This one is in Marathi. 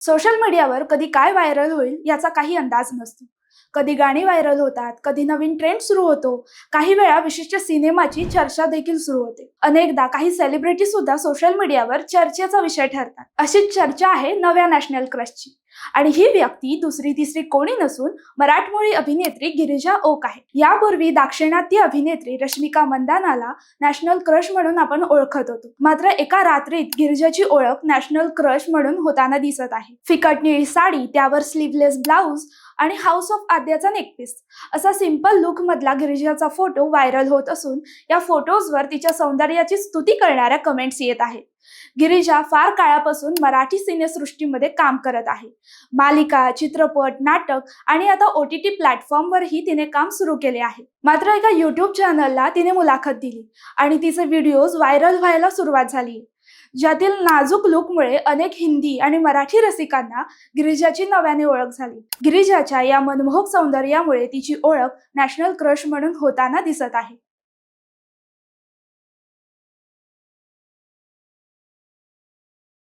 सोशल मीडियावर कधी काय व्हायरल होईल याचा काही अंदाज नसतो. कधी गाणी व्हायरल होतात कधी नवीन ट्रेंड सुरू होतो. काही वेळा विशिष्ट सिनेमाची चर्चा देखील सुरू होते. अनेकदा काही सेलिब्रिटी सुद्धा सोशल मीडियावर चर्चेचा विषय ठरतात. अशीच चर्चा आहे नव्या नॅशनल क्रशची आणि ही व्यक्ती दुसरी तिसरी कोणी नसून मराठमोळी अभिनेत्री गिरिजा ओक आहे. यापूर्वी दाक्षिणात्य अभिनेत्री रश्मिका मंदानाला नॅशनल क्रश म्हणून आपण ओळखत होतो. मात्र एका रात्रीत गिरिजाची ओळख नॅशनल क्रश म्हणून होताना दिसत आहे. फिकट निळी साडी त्यावर स्लीवलेस ब्लाऊज आणि हाऊस ऑफ आद्याचा नेकपीस असा सिंपल लुक मधला गिरिजाचा फोटो व्हायरल होत असून या फोटोजवर तिच्या सौंदर्याची स्तुती करणाऱ्या कमेंट्स येत आहेत. गिरिजा फार काळापासून मराठी सिनेसृष्टीमध्ये काम करत आहे. मालिका चित्रपट नाटक आणि आता ओ टी टी प्लॅटफॉर्मवरही तिने काम सुरू केले आहे. मात्र एका युट्यूब चॅनलला तिने मुलाखत दिली आणि तिचे व्हिडिओज व्हायरल व्हायला सुरुवात झाली. ज्यातील नाजूक लुकमुळे अनेक हिंदी आणि मराठी रसिकांना गिरिजाची नव्याने ओळख झाली. गिरिजाच्या या मनमोहक सौंदर्यामुळे तिची ओळख नॅशनल क्रश म्हणून होताना दिसत आहे.